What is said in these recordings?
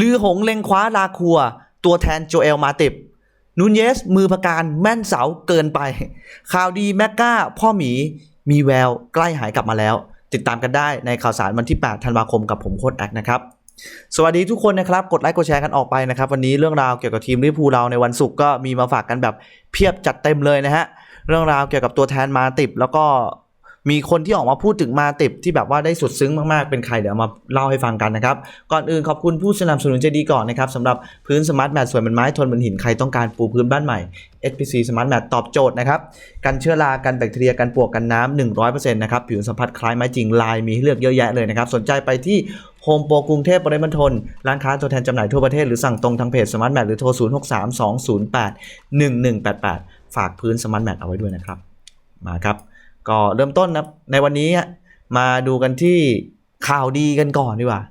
ลือหงเล็งคว้าลาคัว ตัวแทนโจเอลมาติบนูนเยส มือประการแม่นเสาเกินไป ข่าวดีแมกกาพ่อหมีมีแววใกล้หายกลับมาแล้ว ติดตามกันได้ในข่าวสารวันที่ 8 ธันวาคมกับผมโค้ดแอคนะครับ สวัสดีทุกคนนะครับ กดไลค์กดแชร์กันออกไปนะครับ วันนี้เรื่องราวเกี่ยวกับทีมลิเวอร์พูลเราในวันศุกร์ก็มีมาฝากกันแบบเพียบจัดเต็มเลยนะฮะเรื่องราวเกี่ยวกับตัวแทนมาติบแล้วก็ มีคนที่ออกมาพูดถึงมาติบที่แบบว่าได้สุดซึ้งมากๆ เป็นใครเดี๋ยวมาเล่าให้ฟังกันนะครับ ก่อนอื่นขอบคุณผู้สนับสนุนใจดีก่อนนะครับสำหรับพื้นสมาร์ทแมทสวยเหมือนไม้ทนเหมือนหินใครต้องการปูพื้นบ้านใหม่ SPC Smart Mat ตอบโจทย์นะครับ กันเชื้อรา กันแบคทีเรีย กันปวก กันน้ำ 100%นะครับ ผิวสัมผัสคล้ายไม้จริง ลายมีให้เลือกเยอะแยะเลยนะครับ สนใจไปที่โฮมโปรกรุงเทพปริมณฑลร้านค้าตัวแทนจำหน่ายทั่วประเทศ หรือสั่งตรงทางเพจ Smart Mat หรือโทร 0632081188 ฝากพื้น Smart Mat เอาไว้ด้วยนะครับ มาครับ ก็เริ่มต้นนะในวันนี้มาดูกันที่ข่าวดีกันก่อนดีกว่า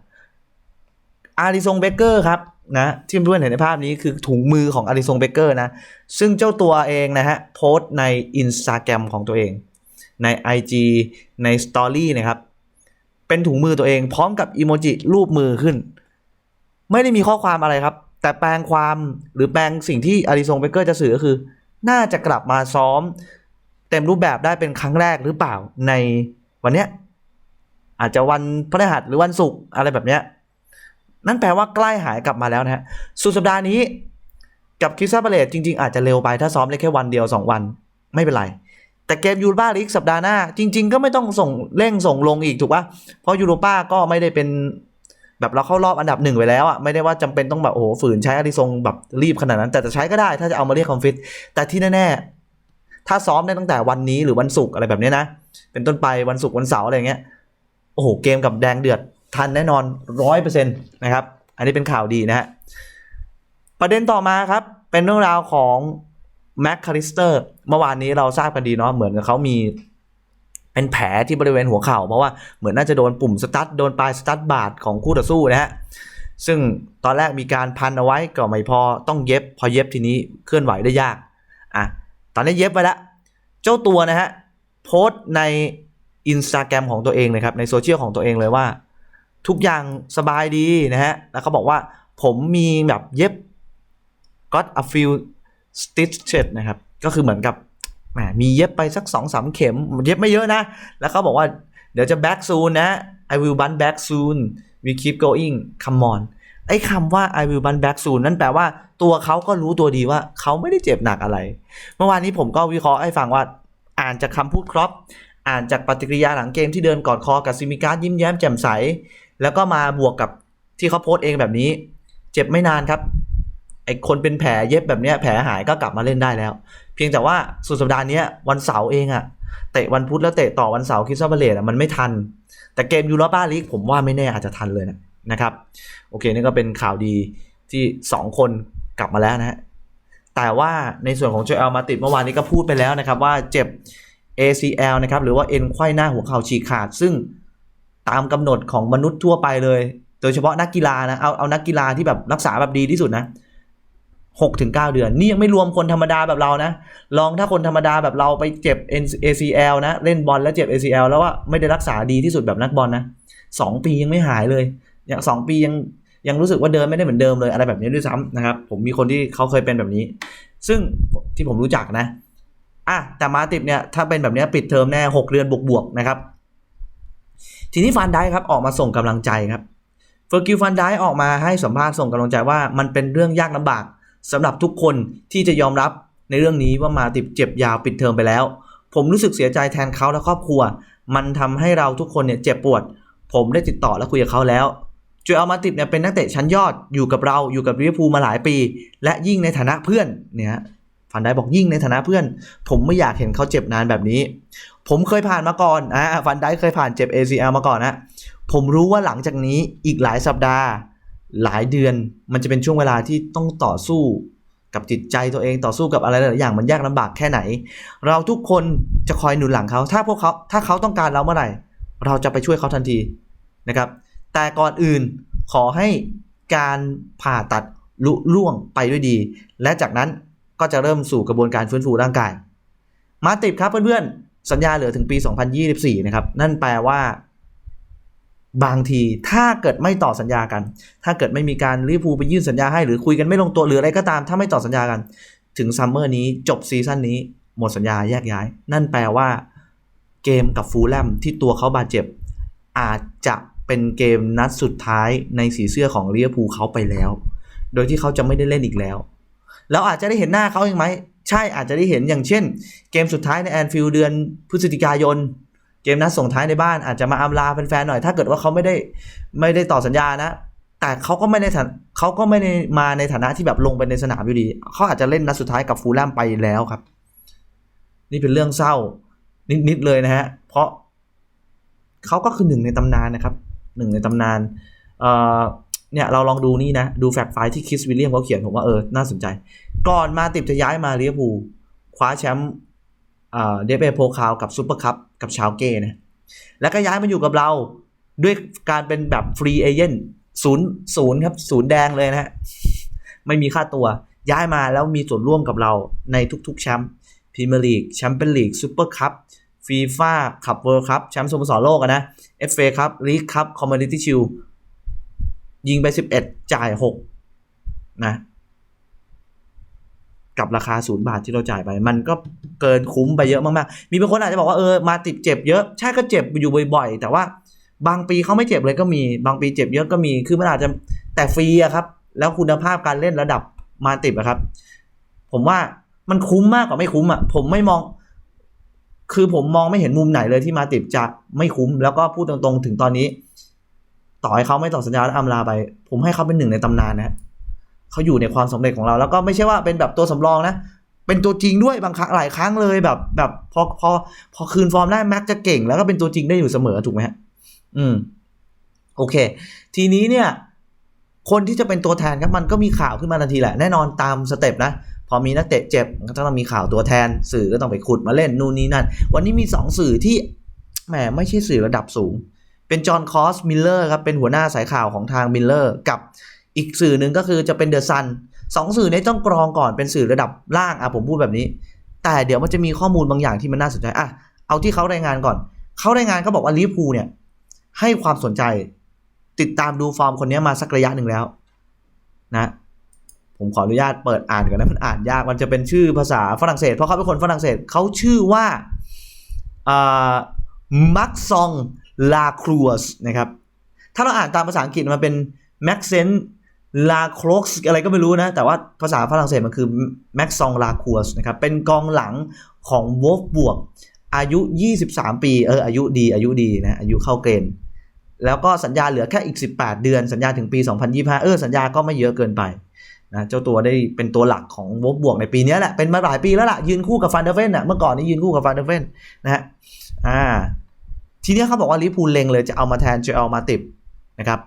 อาริซงเบเกอร์ครับนะที่เพื่อนๆเห็นในภาพนี้คือถุงมือของอาริซงเบเกอร์นะ ซึ่งเจ้าตัวเองนะฮะ โพสต์ใน Instagram ของตัวเอง ใน IG ใน Story นะครับ เป็นถุงมือตัวเองพร้อมกับอีโมจิรูปมือขึ้น ไม่ได้มีข้อความอะไรครับ แต่แปลงความหรือแปลงสิ่งที่อาริซงเบเกอร์จะสื่อก็คือ น่าจะกลับมาซ้อม เต็มรูปแบบได้เป็นครั้งแรกหรือเปล่าในวันเนี้ยอาจจะวันพฤหัสหรือวันศุกร์อะไรแบบเนี้ยนั่นแปลว่าใกล้หายกลับมาแล้วนะฮะสุดสัปดาห์นี้กับคริสตัลพาเลตจริง ๆ อาจจะเร็วไปถ้าซ้อมได้แค่วันเดียว 2 วันไม่เป็นไร แต่เกมยูโรปาลีกสัปดาห์หน้า จริง ๆ ก็ไม่ต้องส่งเร่งส่งลงอีกถูกปะเพราะยูโรปาก็ไม่ได้เป็นแบบเราเข้ารอบอันดับหนึ่งไปแล้วอะไม่ได้ว่าจำเป็นต้องแบบโอ้โหฝืนใช้อาริซงแบบรีบขนาดนั้น แต่จะใช้ก็ได้ถ้าจะเอามาเรียกคอมฟิตแต่ที่แน่ๆ ถ้าซ้อมได้ตั้งแต่วันนี้หรือวันศุกร์อะไรแบบนี้นะ เป็นต้นไปวันศุกร์วันเสาร์อะไรเงี้ย โอ้โห เกมกับแดงเดือด ทันแน่นอนร้อยเปอร์เซ็นต์นะครับ อันนี้เป็นข่าวดีนะฮะ ประเด็นต่อมาครับ เป็นเรื่องราวของแม็กคาริสเตอร์เมื่อวานนี้เราทราบกันดีเนาะ เหมือนกับเขามีเป็นแผลที่บริเวณหัวเข่าเพราะว่าเหมือนน่าจะโดนปุ่มสตาร์ทโดนปลายสตาร์ทบาดของคู่ต่อสู้นะฮะซึ่งตอนแรกมีการพันเอาไว้ก็ไม่พอต้องเย็บ พอเย็บทีนี้เคลื่อนไหวได้ยากอะ ตอนนี้เย็บไปแล้ว เจ้าตัวนะฮะโพสต์ในอินสตาแกรมของตัวเองเลยครับในโซเชียลของตัวเองเลยว่า ทุกอย่างสบายดีนะฮะ แล้วเขาบอกว่าผมมีแบบเย็บ got a few stitches นะครับ ก็คือเหมือนกับแหมมีเย็บไปสัก2อสามเข็ม เย็บไม่เยอะนะ แล้วเขาบอกว่าเดี๋ยวจะ back soon นะ I will run back soon we keep going come on ไอ้คำว่า I will run back soon นั่นแปลว่าตัวเขาก็รู้ตัวดีว่าเขาไม่ได้เจ็บหนักอะไร เมื่อวานนี้ผมก็วิเคราะห์ให้ฟังว่า อ่านจากคำพูดครอปอ่านจากปฏิกิริยาหลังเกมที่เดินกอดคอกับซิมิการ์ยิ้มแย้มแจ่มใส แล้วก็มาบวกกับที่เขาโพสต์เองแบบนี้ เจ็บไม่นานครับไอคนเป็นแผลเย็บแบบเนี้ยแผลหายก็กลับมาเล่นได้แล้ว เพียงแต่ว่าสุดสัปดาห์นี้วันเสาร์เองอะเตะวันพุธแล้วเตะต่อวันเสาร์คิสตัลพาเลตอะมันไม่ทัน แต่เกมยูโรปาลีกผมว่าไม่แน่อาจจะทันเลยนะ นะครับ โอเคนี่ก็เป็นข่าวดีที่ 2 คนกลับมาแล้วนะฮะแต่ว่าในส่วนของโจเอลมาติดเมื่อวานนี้ก็พูดไปแล้วนะครับว่าเจ็บ ACL นะครับหรือว่าเอ็นไขว้หน้าหัวเข่าฉีกขาด ซึ่งตามกำหนดของมนุษย์ทั่วไปเลย โดยเฉพาะนักกีฬานะเอาเอานักกีฬาที่แบบรักษาแบบดีที่สุดนะหกถึงเก้าเดือน นี่ยังไม่รวมคนธรรมดาแบบเรานะ ลองถ้าคนธรรมดาแบบเราไปเจ็บ ACL นะ เล่นบอลแล้วเจ็บ ACL แล้วว่าไม่ได้รักษาดีที่สุดแบบนักบอลนะสองปียังไม่หายเลย อย่างสองปียังยังรู้สึกว่าเดินไม่ได้เหมือนเดิมเลยอะไรแบบนี้ด้วยซ้ำนะครับ ผมมีคนที่เขาเคยเป็นแบบนี้ ซึ่งที่ผมรู้จักนะอะแต่มาติบเนี่ยถ้าเป็นแบบนี้ปิดเทอมแน่6เดือนบวกๆนะครับ ทีนี้ฟันได้ครับออกมาส่งกำลังใจครับเฟอร์กิวฟันได้ออกมาให้สัมภาษณ์ส่งกำลังใจว่ามันเป็นเรื่องยากลำบากสำหรับทุกคนที่จะยอมรับในเรื่องนี้ว่ามาติบเจ็บยาวปิดเทอมไปแล้ว ผมรู้สึกเสียใจแทนเขาและครอบครัว มันทำให้เราทุกคนเนี่ยเจ็บปวด ผมได้ติดต่อและคุยกับเขาแล้ว จูเอลมาติบเนี่ยเป็นนักเตะชั้นยอดอยู่กับเราอยู่กับลิเวอร์พูลมาหลายปี และยิ่งในฐานะเพื่อนเนี่ยฟันได้บอกยิ่งในฐานะเพื่อน ผมไม่อยากเห็นเขาเจ็บนานแบบนี้ ผมเคยผ่านมาก่อนอ่าฟันได้เคยผ่านเจ็บ ACL มาก่อนนะผมรู้ว่าหลังจากนี้อีกหลายสัปดาห์ หลายเดือน มันจะเป็นช่วงเวลาที่ต้องต่อสู้กับจิตใจตัวเองต่อสู้กับอะไรหลายอย่างมันยากลำบากแค่ไหน เราทุกคนจะคอยหนุนหลังเขาถ้าพวกเขาถ้าเขาต้องการเราเมื่อไหร่ เราจะไปช่วยเขาทันทีนะครับ แต่ก่อนอื่นขอให้การผ่าตัดลุล่วงไปด้วยดี และจากนั้นก็จะเริ่มสู่กระบวนการฟื้นฟูร่างกาย มาติดครับเพื่อนๆ สัญญาเหลือถึงปี 2024 นะครับ นั่นแปลว่า บางทีถ้าเกิดไม่ต่อสัญญากัน ถ้าเกิดไม่มีการร์พูลไปยื่นสัญญาให้หรือคุยกันไม่ลงตัวหรืออะไรก็ตาม ถ้าไม่ต่อสัญญากัน ถึงซัมเมอร์นี้จบซีซั่นนี้หมดสัญญาแยกย้าย นั่นแปลว่า เกมกับฟูลแลมที่ตัวเขาบาดเจ็บ อาจจะ เป็นเกมนัดสุดท้ายในสีเสื้อของลิเวอร์พูลเขาไปแล้ว โดยที่เขาจะไม่ได้เล่นอีกแล้ว แล้วอาจจะได้เห็นหน้าเขาอีกไหม ใช่อาจจะได้เห็นอย่างเช่น เกมสุดท้ายในแอนฟิลด์เดือนพฤศจิกายน เกมนัดส่งท้ายในบ้านอาจจะมาอำลาแฟนๆหน่อย ถ้าเกิดว่าเขาไม่ได้ไม่ได้ต่อสัญญานะ แต่เขาก็ไม่ได้ฐานเขาก็ไม่ได้มาในฐานะที่แบบลงไปในสนามอยู่ดี เขาอาจจะเล่นนัดสุดท้ายกับฟูลแลมไปแล้วครับ นี่เป็นเรื่องเศร้านิดๆเลยนะฮะ เพราะเขาก็คือหนึ่งในตำนานนะครับ หนึ่งในตำนานเอ่อเนี่ยเราลองดูนี่นะ ดูแฟกต์ไฟที่คิสวิลเลียมเขาเขียนผมว่าเออ น่าสนใจ ก่อนมาติดจะย้ายมาเลียพูคว้าแชมป์เดฟเอโพคาวกับซูเปอร์คัพกับชาวเก้นะแล้วก็ย้ายมาอยู่กับเราด้วยการเป็นแบบฟรีเอเจนต์ศูนย์ศูนย์ครับศูนย์แดงเลยนะฮะ ไม่มีค่าตัวย้ายมาแล้วมีส่วนร่วมกับเราในทุกๆแชมป์พรีเมียร์ลีกแชมเปี้ยนลีกซูเปอร์คัพ ฟีฟ่าคัพเวิลด์คัพแชมป์สโมสรโลกนะเอฟเอคัพลีกคัพคอมมูนิตี้ชิลยิงไป 11 จ่าย 6 นะ กับราคาศูนย์บาทที่เราจ่ายไป มันก็เกินคุ้มไปเยอะมากๆ มีบางคนอาจจะบอกว่าเออมาติดเจ็บเยอะ ใช่ก็เจ็บอยู่บ่อยๆ แต่ว่าบางปีเขาไม่เจ็บเลยก็มี บางปีเจ็บเยอะก็มี คือมันอาจจะแต่ฟรีอะครับ แล้วคุณภาพการเล่นระดับมาติดอะครับ ผมว่ามันคุ้มมากกว่าไม่คุ้มอะผมไม่มอง คือผมมองไม่เห็นมุมไหนเลยที่มาติดจะไม่คุ้ม แล้วก็พูดตรงๆ ถึงตอนนี้ ต่อให้เขาไม่ต่อสัญญาแล้วอำลาไป ผมให้เขาเป็นหนึ่งในตำนานนะเขาอยู่ในความสำเร็จของเรา แล้วก็ไม่ใช่ว่าเป็นแบบตัวสำรองนะ เป็นตัวจริงด้วยบางครั้งหลายครั้งเลยแบบ แบบพอพอพอคืนฟอร์มได้แม็กจะเก่ง แล้วก็เป็นตัวจริงได้อยู่เสมอถูกไหมฮะอืม โอเค ทีนี้เนี่ย คนที่จะเป็นตัวแทนครับมันก็มีข่าวขึ้นมาทันทีแหละ แน่นอนตามสเต็ปนะ พอมีนักเตะเจ็บก็ต้องมีข่าวตัวแทน สื่อก็ต้องไปขุดมาเล่นนู่นนี่นั่น วันนี้มี 2 สื่อที่แหมไม่ใช่สื่อระดับสูง เป็นจอห์นคอสมิลเลอร์ครับเป็นหัวหน้าสายข่าวของทางมิลเลอร์กับอีกสื่อหนึ่งก็คือจะเป็นเดอะซันสองสื่อนี้ต้องกรองก่อนเป็นสื่อระดับล่างอะผมพูดแบบนี้ แต่เดี๋ยวมันจะมีข้อมูลบางอย่างที่มันน่าสนใจอะเอาที่เขารายงานก่อนเขารายงานเขาบอกว่าลิเวอร์พูลเนี่ย ให้ความสนใจ ติดตามดูฟอร์มคนนี้มาสักระยะหนึ่งแล้ว นะ ผมขออนุญาตเปิดอ่านก่อนนะมันอ่านยากมันจะเป็นชื่อภาษาฝรั่งเศส เพราะเขาเป็นคนฝรั่งเศสเขาชื่อว่ามักซองลาครัวสนะครับ ถ้าเราอ่านตามภาษาอังกฤษมันเป็นแม็กเซนลาโครกอะไรก็ไม่รู้นะ แต่ว่าภาษาฝรั่งเศสมันคือแม็กซองลาคัวสนะครับ เป็นกองหลังของวอฟบวก อายุ 23 ปี เออ อายุดี อายุดีนะ อายุเข้าเกณฑ์ แล้วก็สัญญาเหลือแค่อีก 18 เดือน สัญญาถึงปี 2025 เออ สัญญาก็ไม่เยอะเกินไป นะเจ้าตัวได้เป็นตัวหลักของวอฟบวกในปีนี้แหละ เป็นมาหลายปีแล้วล่ะ ยืนคู่กับฟันเดอร์เฟนอะเมื่อก่อนนี้ยืนคู่กับฟันเดอร์เฟนนะฮะอ่าทีนี้เขาบอกว่าลิพูลเลงเลยจะเอามาแทนเจอลมาติบนะครับ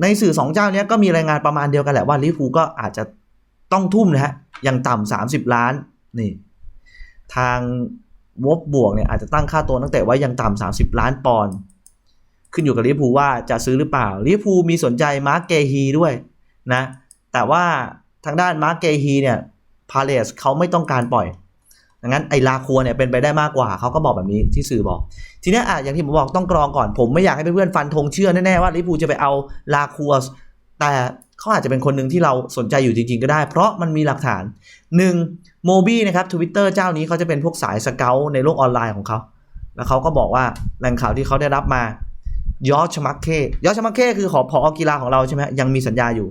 ในสื่อสองเจ้านี้ก็มีรายงานประมาณเดียวกันแหละว่าลิฟูก็อาจจะต้องทุ่มนะฮะอย่างต่ำสามสิบล้านนี่ทางวบบวกเนี่ยอาจจะตั้งค่าตัวตั้งแต่ว่ายังต่ำสามสิบล้านปอนด์ขึ้นอยู่กับลิฟูว่าจะซื้อหรือเปล่าลิฟูมีสนใจมาร์กเกฮีด้วยนะ แต่ว่าทางด้านมาร์กเกฮีเนี่ยพาเลสเขาไม่ต้องการปล่อยดังนั้นไอ้ลาคัวเนี่ยเป็นไปได้มากกว่าเขาก็บอกแบบนี้ที่สื่อบอก ทีนี้อะอย่างที่ผมบอกต้องกรองก่อนผมไม่อยากให้เพื่อนๆฟันธงเชื่อแน่ๆว่าลิปูจะไปเอาลาคัวแต่เขาอาจจะเป็นคนหนึ่งที่เราสนใจอยู่จริงๆก็ได้ เพราะมันมีหลักฐาน 1. โมบี้นะครับทวิตเตอร์เจ้านี้เขาจะเป็นพวกสายสเกลในโลกออนไลน์ของเขา แล้วเขาก็บอกว่าแหล่งข่าวที่เขาได้รับมายอชมักเคยอชมักเคคือขอพอกีฬาของเราใช่ไหมยังมีสัญญาอยู่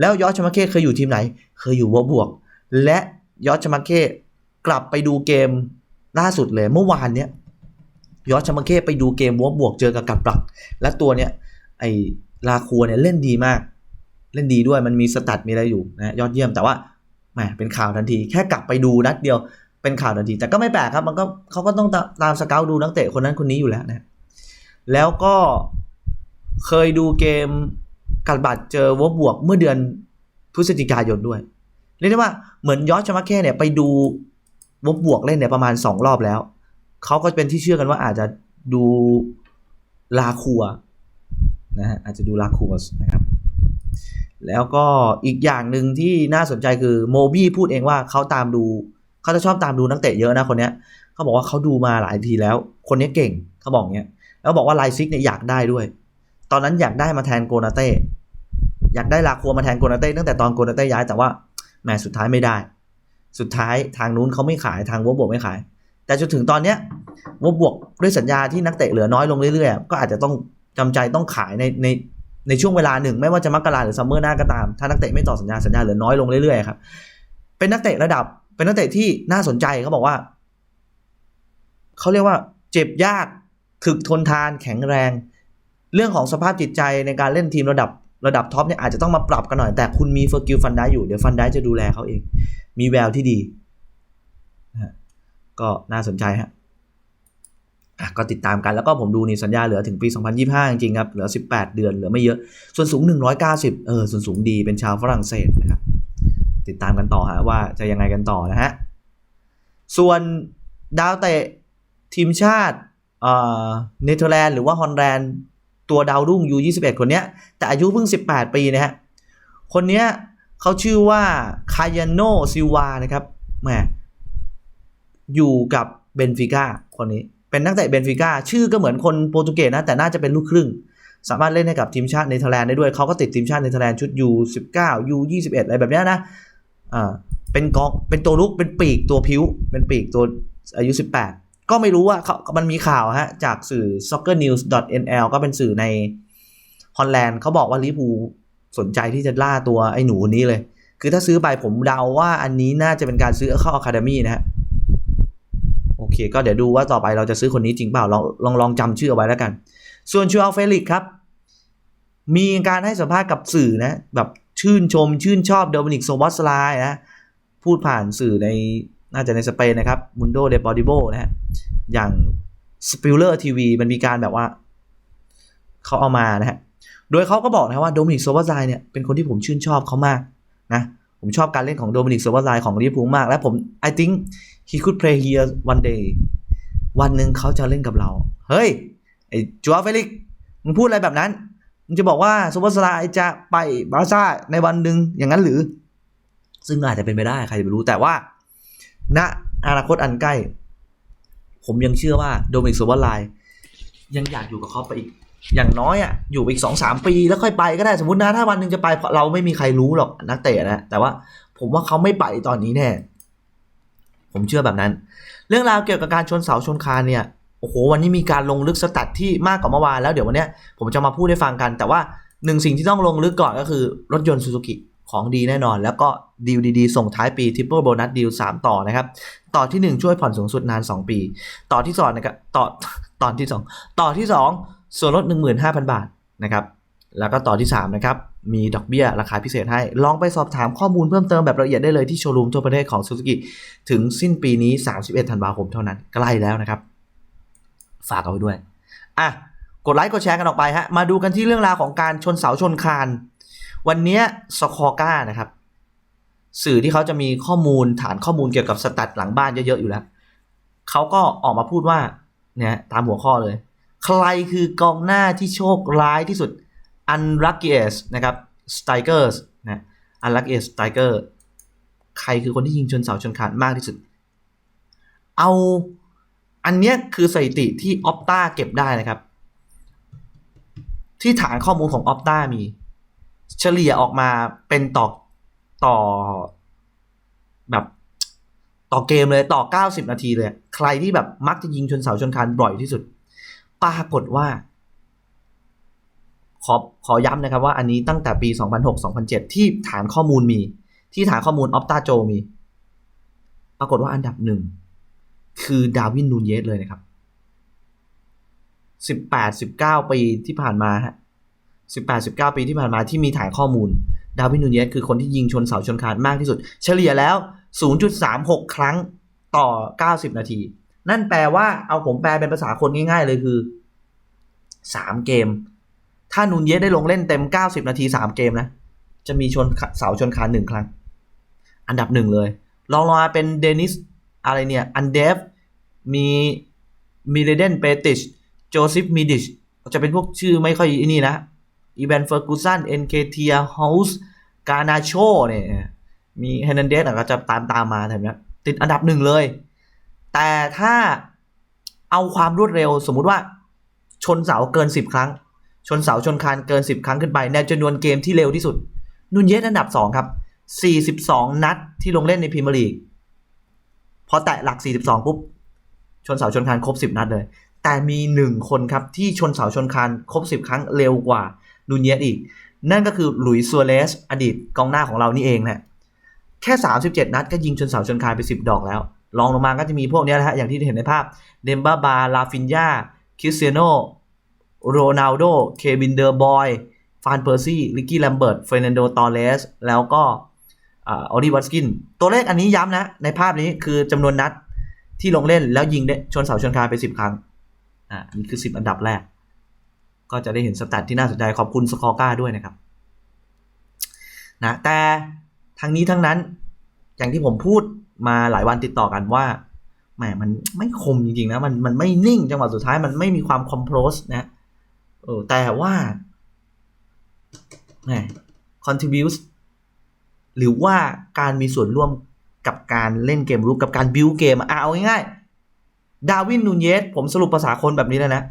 แล้วยอชมักเคเคยอยู่ทีมไหน เคยอยู่วบวก และยอชมักเคกลับไปดูเกมล่าสุดเลยเมื่อวานเนี้ยยอชมาเก้ไปดูเกมวบบวกเจอกับกัดปลักและตัวเนี้ยไอลาคัวเนี่ยเล่นดีมาก เล่นดีด้วยมันมีสตัดมีอะไรอยู่นะยอดเยี่ยมแต่ว่าแหมเป็นข่าวทันที แค่กลับไปดูนัดเดียวเป็นข่าวทันที แต่ก็ไม่แปลกครับมันก็เขาก็ต้องตามสเกลดูนักเตะคนนั้นคนนี้อยู่แล้วนะแล้วก็เคยดูเกม กัดบัตเจอวบบวกเมื่อเดือนพฤศจิกายนด้วย เรียกได้ว่าเหมือนยอชมาเก้เนี่ยไปดูวบบวกเล่นเนี่ยประมาณ 2 รอบแล้ว เขาก็เป็นที่เชื่อกันว่าอาจจะดูลาคัวนะฮะอาจจะดูลาคัวนะครับ แล้วก็อีกอย่างหนึ่งที่น่าสนใจคือโมบี้พูดเองว่าเขาตามดูเขาจะชอบตามดูนักเตะเยอะนะคนเนี้ยเขาบอกว่าเขาดูมาหลายทีแล้ว คนนี้เก่งเขาบอกเนี้ยแล้วบอกว่าไลซิกเนี่ยอยากได้ด้วย ตอนนั้นอยากได้มาแทนโกนาเต้อยากได้ลาคัวมาแทนโกนาเต้ตั้งแต่ตอนโกนาเต้ย้ายแต่ว่าแหมสุดท้ายไม่ได้ สุดท้ายทางนู้นเขาไม่ขายทางวัวบวกไม่ขาย แต่จนถึงตอนเนี้ยวัวบวกด้วยสัญญาที่นักเตะเหลือน้อยลงเรื่อยๆ ก็อาจจะต้องจำใจต้องขายในในในช่วงเวลาหนึ่ง ไม่ว่าจะมกราหรือซัมเมอร์หน้าก็ตาม ถ้านักเตะไม่ต่อสัญญาสัญญาเหลือน้อยลงเรื่อยๆครับเป็นนักเตะระดับ เป็นนักเตะที่น่าสนใจเขาบอกว่าเขาเรียกว่า เจ็บยากถึกทนทานแข็งแรง เรื่องของสภาพจิตใจในการเล่นทีมระดับระดับท็อปเนี่ยอาจจะต้องมาปรับกันหน่อย แต่คุณมีเฟอร์กิลฟันได้อยู่เดี๋ยวฟันได้จะดูแลเขาเอง มีแววที่ดีก็น่าสนใจฮะก็ติดตามกันแล้วก็ผมดูนี่สัญญาเหลือถึงปี 2025 จริงๆครับ เหลือ 18 เดือน เหลือไม่เยอะ ส่วนสูง 190 เออ ส่วนสูงดีเป็นชาวฝรั่งเศสนะครับ ติดตามกันต่อฮะว่าจะยังไงกันต่อนะฮะ ส่วนดาวเตะทีมชาติเนเธอร์แลนด์หรือว่าฮอลแลนด์ ตัวดาวรุ่ง U21 คนเนี้ย แต่อายุเพิ่ง 18 ปีนะฮะ คนเนี้ยเขาชื่อว่าคายาโนซิวานะครับแหมอยู่กับเบนฟิก้าคนนี้ เป็นนักเตะเบนฟิก้าชื่อก็เหมือนคนโปรตุเกสนะ แต่น่าจะเป็นลูกครึ่ง สามารถเล่นให้กับทีมชาติเนเธอร์แลนด์ได้ด้วย เขาก็ติดทีมชาติเนเธอร์แลนด์ชุด U19 U21 อะไรแบบนี้นะอ่าเป็นกองเป็นตัวลุกเป็นปีกตัวพิ้ว เป็นปีกตัวอายุ 18 ก็ไม่รู้ว่าเขามันมีข่าวฮะ จากสื่อ soccernews.nl ก็เป็นสื่อในฮอลแลนด์เขาบอกว่าลิเวอร์พูสนใจที่จะล่าตัวไอ้หนูคนนี้เลย คือถ้าซื้อไปผมเดาว่าอันนี้น่าจะเป็นการซื้อเข้าอะคาเดมี่นะฮะ โอเค ก็เดี๋ยวดูว่าต่อไปเราจะซื้อคนนี้จริงเปล่า ลองลองลองจำชื่อเอาไว้แล้วกัน ส่วนชูอัลเฟลิกครับ มีการให้สัมภาษณ์กับสื่อนะ แบบชื่นชมชื่นชอบโดมินิกโซบอสไลนะ พูดผ่านสื่อใน น่าจะในสเปนนะครับมุนโดเดปอดิโบนะฮะอย่างสปิลเลอร์ทีวีมันมีการแบบว่าเขาเอามานะฮะโดยเขาก็บอกนะว่าโดมินิกโซบอสไลเนี่ยเป็นคนที่ผมชื่นชอบเขามากนะผมชอบการเล่นของโดมินิกโซบอสไลของลิเวอร์พูลมาก และผม I think he could play here one day วันหนึ่งเขาจะเล่นกับเรา เฮ้ย ไอ้จัวเฟลิกมึงพูดอะไรแบบนั้น มึงจะบอกว่าโซบอสไลจะไปบาร์ซ่าในวันหนึ่งอย่างนั้นหรือ ซึ่งอาจจะเป็นไปได้ใครจะไปรู้แต่ว่า ณอนาคตอันใกล้ ผมยังเชื่อว่าโดมินิกโซบอสไลยังอยากอยู่กับเขาไปอีก อย่างน้อยอะอยู่ไปอีกสองสามปีแล้วค่อยไปก็ได้สมมตินะถ้าวันหนึ่งจะไปเราไม่มีใครรู้หรอกนักเตะนะแต่ว่าผมว่าเขาไม่ไปตอนนี้แน่ผมเชื่อแบบนั้น เรื่องราวเกี่ยวกับการชนเสาชนคานเนี่ยโอ้โหวันนี้มีการลงลึกสแตัดที่มากกว่าเมื่อวานแล้วเดี๋ยววันนี้ผมจะมาพูดให้ฟังกัน แต่ว่าหนึ่งสิ่งที่ต้องลงลึกก่อนก็คือรถยนต์ซูซูกิ ของดีแน่นอน แล้วก็ดีลดีๆ ส่งท้ายปีทิปเปิลโบนัสดีล3ต่อนะครับ ต่อทีหนึ่1 ช่วยผ่อนสูงสุดนาน 2 ปี ต่อที่2นะครับต่อตอนที่ 2 ต่อที่ 2 ส่วนลด 15,000 บาทนะครับแล้วก็ต่อที่ 3 นะครับ มีดอกเบี้ยราคาพิเศษให้ ลองไปสอบถามข้อมูลเพิ่มเติมแบบละเอียดได้เลยที่โชว์รูมทั่วประเทศของ Suzuki ถึงสิ้นปีนี้ 31 ธันวาคมเท่านั้น ใกล้แล้วนะครับ ฝากเอาไว้ด้วย อะ กดไลค์กดแชร์กันออกไปฮะ มาดูกันที่เรื่องราวของการชนเสาชนคาน วันนี้สคอก้านะครับ สื่อที่เขาจะมีข้อมูลฐานข้อมูลเกี่ยวกับสตัดหลังบ้านเยอะๆอยู่แล้วเขาก็ออกมาพูดว่าเนี่ยตามหัวข้อเลย ใครคือกองหน้าที่โชคร้ายที่สุด unluckiest นะครับ strikers นะ unluckiest striker ใครคือคนที่ยิงชนเสาชนคานมากที่สุด เอาอันเนี้ยคือสถิติที่ออ t ต้าเก็บได้นะครับ ที่ฐานข้อมูลของออ t ต้ามี เฉลี่ยออกมาเป็นต่อต่อแบบต่อเกมเลยต่อ 90 นาทีเลย ใครที่แบบมักจะยิงชนเสาชนคานบ่อยที่สุด ปรากฏว่า ขอขอย้ำนะครับว่าอันนี้ตั้งแต่ปี 2006-2007 ที่ฐานข้อมูลมี ที่ฐานข้อมูลออ t ต้าโจมี ปรากฏว่าอันดับหนึ่ง คือดาวินนูนเยสเลยนะครับสิบแปดสิบเก้าปีที่ผ่านมาฮะ สิบแปดสิบเก้าปีที่ผ่านมาที่มีฐานข้อมูล ดาวินนูนเยสคือคนที่ยิงชนเสาชนคานมากที่สุด เฉลี่ยแล้ว 0.36 ครั้งต่อ 90 นาที นั่นแปลว่าเอาผมแปลเป็นภาษาคนง่ายๆเลยคือ 3 เกม ถ้านูนเยสได้ลงเล่นเต็ม 90 นาที 3 เกมนะ จะมีชนเสาชนคานหนึ่งครั้ง อันดับหนึ่งเลยลองลงมาเป็นเดนิสอะไรเนี่ย อันเดฟ มีมิเรเดนเปติช โจซิฟมิดิช จะเป็นพวกชื่อไม่ค่อยนี่นะ อีแวนเฟอร์กูสันเอ็นเคเทียเฮาส์กานาโชเนี่ยมีเฮนันเดสก็จะตามตามมาแบบนี้ติดอันดับหนึ่งเลย แต่ถ้าเอาความรวดเร็วสมมุติว่าชนเสาเกิน 10 ครั้ง ชนเสาชนคานเกิน 10 ครั้งขึ้นไป ในจำนวนเกมที่เร็วที่สุด นุนเยสอันดับ 2 ครับ 42 นัดที่ลงเล่นในพรีเมียร์ลีกพอแตะหลัก 42 ปุ๊บ ชนเสาชนคานครบ 10 นัดเลย แต่มี 1 คนครับที่ชนเสาชนคานครบ 10 ครั้งเร็วกว่า นูนเยสอีก นั่นก็คือหลุยส์ซัวเรสอดีตกองหน้าของเรานี่เองนะแค่ 37 นัดก็ยิงชนเสาชนคานไป 10 ดอกแล้วลองลงมาก็จะมีพวกนี้นะฮะอย่างที่เห็นในภาพเดมบ้าบาลาฟินยาคริสเตียโนโรนัลโดเควินเดอร์บอยฟานเปอร์ซี่ลิกกี้แลมเบิร์ตเฟรนันโดตอเรสแล้วก็ออดี้วัตสกิน ตัวเลขอันนี้ย้ำนะ ในภาพนี้คือจำนวนนัดที่ลงเล่นแล้วยิงได้ชนเสาชนคานไป 10 ครั้งอ่านี่คือ 10 อันดับแรก ก็จะได้เห็นสแตทที่น่าสนใจขอบคุณสกอร์ก้าด้วยนะครับนะแต่ทั้งนี้ทั้งนั้น อย่างที่ผมพูดมาหลายวันติดต่อกันว่าแหมมันไม่คมจริงๆนะมันมันไม่นิ่งจังหวะสุดท้ายมันไม่มีความคอมโพสนะเออแต่ว่าแหม contribute หรือว่าการมีส่วนร่วมกับการเล่นเกมรุกกับการบิวเกมอะเอาง่ายๆดาวินนูนเยสผมสรุปภาษาคนแบบนี้เลยนะ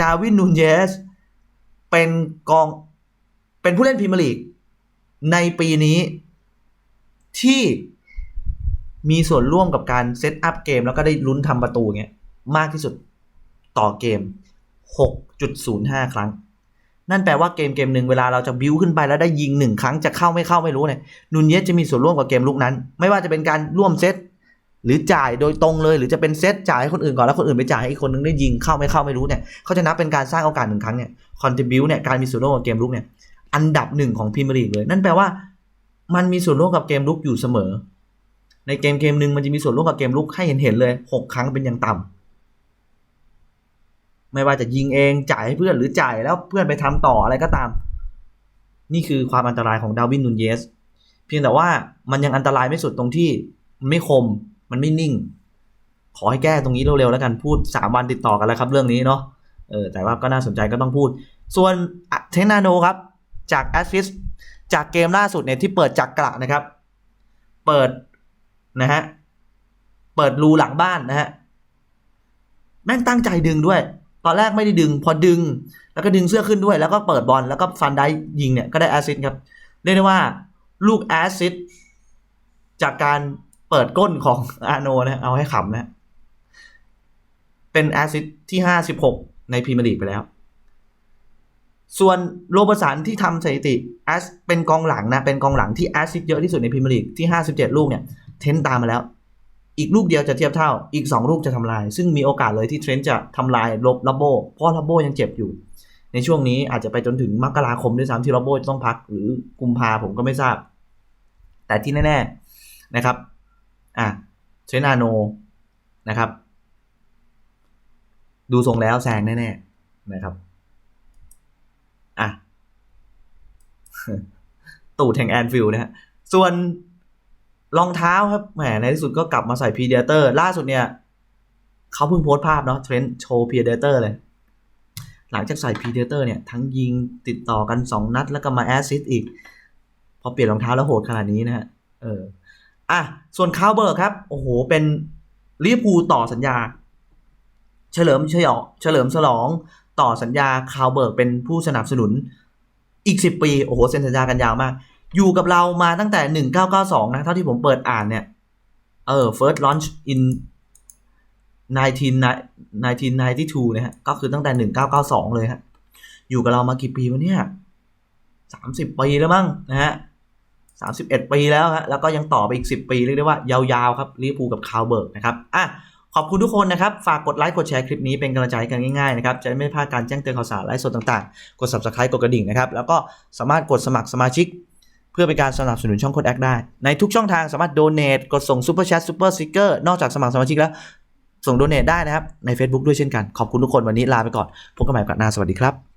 ดาวินนูนเยส เป็นกองเป็นผู้เล่นพรีเมียร์ลีกในปีนี้ที่มีส่วนร่วมกับการเซตอัพเกม แล้วก็ได้ลุ้นทำประตูเงี้ยมากที่สุดต่อเกม 6.05 ครั้ง นั่นแปลว่าเกมเกมหนึ่งเวลาเราจะบิวขึ้นไปแล้วได้ยิงหนึ่งครั้งจะเข้าไม่เข้าไม่รู้เนี่ยนุนเยสจะมีส่วนร่วมกับเกมลุกนั้น ไม่ว่าจะเป็นการร่วมเซต หรือจ่ายโดยตรงเลย หรือจะเป็นเซตจ่ายให้คนอื่นก่อนแล้วคนอื่นไปจ่ายให้อีกคนนึงได้ยิงเข้าไม่เข้าไม่รู้เนี่ยเขาจะนับเป็นการสร้างโอกาสหนึ่งครั้งเนี่ยคอนทิบิวเนี่ยการมีส่วนร่วมกับเกมลุกเนี่ยอันดับหนึ่งของพรีเมียร์ลีกเลย นั่นแปลว่า มันมีส่วนร่วมกับเกมลุกอยู่เสมอ ในเกมเกมหนึ่งมันจะมีส่วนร่วมกับเกมลุกให้เห็นเห็นเลยหกครั้งเป็นอย่างต่ำไม่ว่าจะยิงเองจ่ายให้เพื่อนหรือจ่ายแล้วเพื่อนไปทำต่ออะไรก็ตาม นี่คือความอันตรายของดาวินนูนเยสเพียงแต่ว่ามันยังอันตรายไม่สุดตรงที่มันไม่คม มันไม่นิ่ง ขอให้แก้ตรงนี้เร็วๆแล้วกันพูด 3 วันติดต่อกันแล้วครับเรื่องนี้เนาะเออแต่ว่าก็น่าสนใจก็ต้องพูด ส่วนเทนนาโนครับ จากแอสฟิสจากเกมล่าสุดเนี่ยที่เปิดจากกระนะครับ เปิดนะฮะเปิดรูหลังบ้านนะฮะแม่งตั้งใจดึงด้วย ตอนแรกไม่ได้ดึง พอดึง แล้วก็ดึงเสื้อขึ้นด้วย แล้วก็เปิดบอลแล้วก็ฟันได้ยิงเนี่ยก็ได้แอสซิสครับ เรียกได้ว่าลูกแอสซิสจากการ เปิดก้นของอาโนนะเอาให้ขำนะ เป็นแอซิสต์ที่56ในพรีเมียร์ลีกไปแล้ว ส่วนโรบสันที่ทำสถิติแอสเป็นกองหลังนะ เป็นกองหลังที่แอซิสต์เยอะที่สุดในพรีเมียร์ลีกที่57ลูกเนี่ย เทนต์ตามมาแล้ว อีกลูกเดียวจะเทียบเท่า อีก2ลูกจะทำลาย ซึ่งมีโอกาสเลยที่เทรนต์จะทำลายลบลับโบ เพราะลับโบยังเจ็บอยู่ ในช่วงนี้อาจจะไปจนถึงมกราคมด้วยซ้ำที่ลับโบจะต้องพัก หรือกุมภาผมก็ไม่ทราบ แต่ที่แน่ ๆนะครับ อะเทรนาโนนะครับ ดูทรงแล้วแซงแน่ๆนะครับอะตูดแห่งแอนฟิลด์นะฮะส่วนรองเท้าครับแหมในที่สุดก็กลับมาใส่พีเดเตอร์ล่าสุดเนี่ยเขาเพิ่งโพสต์ภาพเนาะเทรนด์โชว์พีเดเตอร์เลย หลังจากใส่พีเดเตอร์เนี่ย ทั้งยิงติดต่อกัน 2 นัดแล้วก็มาแอสซิสต์อีก พอเปลี่ยนรองเท้าแล้วโหดขนาดนี้นะฮะเออ อะส่วนคาวเบิร์กครับ โอ้โห เป็นลิเวอร์พูลต่อสัญญา เฉลิมเฉยเฉลิมฉลองต่อสัญญาคาวเบิร์กเป็นผู้สนับสนุนอีก 10 ปี โอ้โหเซ็นสัญญากันยาวมาก อยู่กับเรามาตั้งแต่ 1992 นะ เท่าที่ผมเปิดอ่านเนี่ย เออ first launch in 1992นะฮะ ก็คือตั้งแต่ 1992 เลยฮะ อยู่กับเรามากี่ปีวะเนี่ย 30 ปีแล้วมั้งนะฮะ 31 ปีแล้วฮะแล้วก็ยังต่อไปอีก 10 ปี เรียกได้ว่ายาวๆครับลิเวอร์พูลกับคาวเบิร์กนะครับอะขอบคุณทุกคนนะครับ ฝากกดไลค์กดแชร์คลิปนี้เป็นกำลังใจกันง่ายๆนะครับ จะได้ไม่พลาดการแจ้งเตือนข่าวสารไลฟ์สดต่างๆ กด subscribe กดกระดิ่งนะครับ แล้วก็สามารถกดสมัครสมาชิก เพื่อเป็นการสนับสนุนช่องโคดแอคได้ ในทุกช่องทางสามารถ donate กดส่ง super chat super sticker นอกจากสมัครสมาชิกแล้ว ส่ง donate ได้นะครับใน Facebook ด้วยเช่นกันขอบคุณทุกคนวันนี้ลาไปก่อนพบกันใหม่กับหน้าสวัสดีครับ